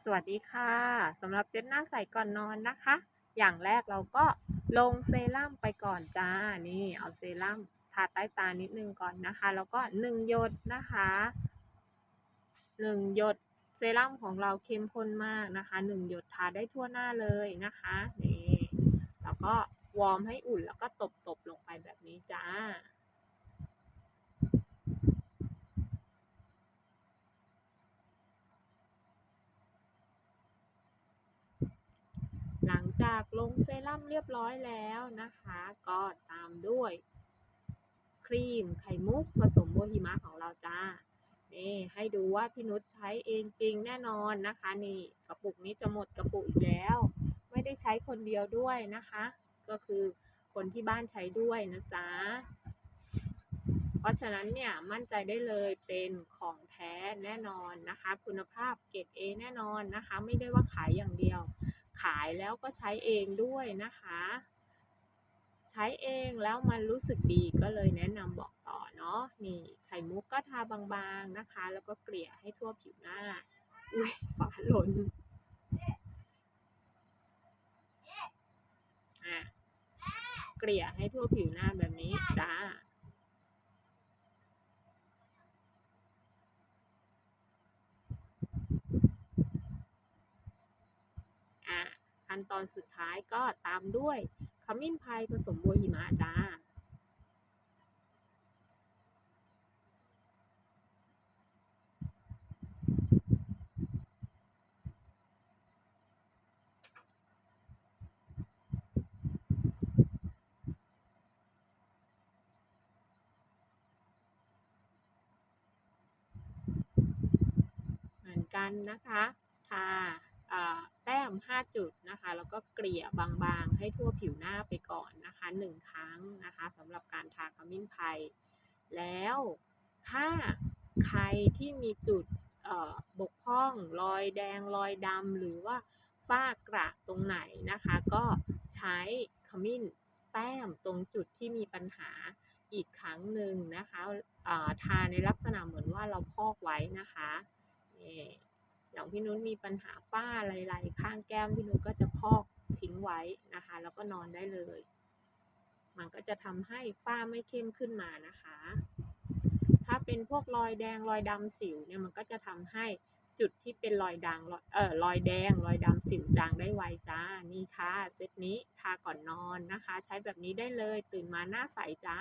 สวัสดีค่ะสำหรับเซตหน้าใสก่อนนอนนะคะ อย่างแรกเราก็ลงเซรั่มไปก่อนจ้านี่เอาเซรั่มทาใต้ตานิดนึงก่อนนะคะ แล้วก็หนึ่งหยดนะคะหนึ่งหยดเซรั่มของเราเข้มข้นมากนะคะหนึ่งหยดทาได้ทั่วหน้าเลยนะคะนี่แล้วก็วอร์มให้อุ่นแล้วก็ตบๆลงไปแบบนี้จ้า หลังจากลงเซรั่มเรียบร้อยแล้วนะคะ ก็ตามด้วย ครีมไข่มุกผสมโบหิมะของเราจ้านี่ให้ดูว่าพี่นุชใช้เองจริงแน่นอนนะคะ นี่กระปุกนี้จะหมดกระปุกอีกแล้ว ไม่ได้ใช้คนเดียวด้วยนะคะ ก็คือคนที่บ้านใช้ด้วยนะจ๊ะเพราะฉะนั้นเนี่ยมั่นใจได้เลยเป็นของแท้แน่นอนนะคะ คุณภาพเกรด A แน่นอนนะคะ ไม่ได้ว่าขายอย่างเดียว ขายแล้วก็ใช้เองด้วยนะคะ ใช้เองแล้วมันรู้สึกดีก็เลยแนะนำบอกต่อเนาะนี่ไข่มุกก็ทาบางๆนะคะ แล้วก็เกลี่ยให้ทั่วผิวหน้าอุ้ยฝาหล่นอะเกลี่ยให้ทั่วผิวหน้าแบบนี้จ้า อะขั้น ตอนสุดท้ายก็ตามด้วยขมิ้นพายผสมบัวหิมะจ้าเหมือนกันนะคะ 5 จุดนะคะ แล้วก็เกลี่ยบางๆ ให้ทั่วผิวหน้าไปก่อนนะคะ 1 ครั้งนะคะสำหรับการทาขมิ้นไพรแล้วถ้าใครที่มีจุดบกพร่องรอยแดงรอยดำหรือว่าฝ้ากระตรงไหนนะคะ ก็ใช้ขมิ้นแต้มตรงจุดที่มีปัญหาอีกครั้งหนึ่งนะคะทาในลักษณะเหมือนว่าเราพอกไว้นะคะ อย่างพี่นุ้นมีปัญหาฝ้าลายๆข้างแก้มพี่นุ้นก็จะพอกทิ้งไว้นะคะ แล้วก็นอนได้เลย มันก็จะทำให้ฝ้าไม่เข้มขึ้นมานะคะ ถ้าเป็นพวกรอยแดงรอยดำสิวเนี่ยมันก็จะทำให้จุดที่เป็นรอยด่างรอยเอ่อรอยแดง รอยดำสิวจางได้ไวจ้า นี่ค่ะ เซตนี้ทาก่อนนอนนะคะ ใช้แบบนี้ได้เลย ตื่นมาหน้าใสจ้า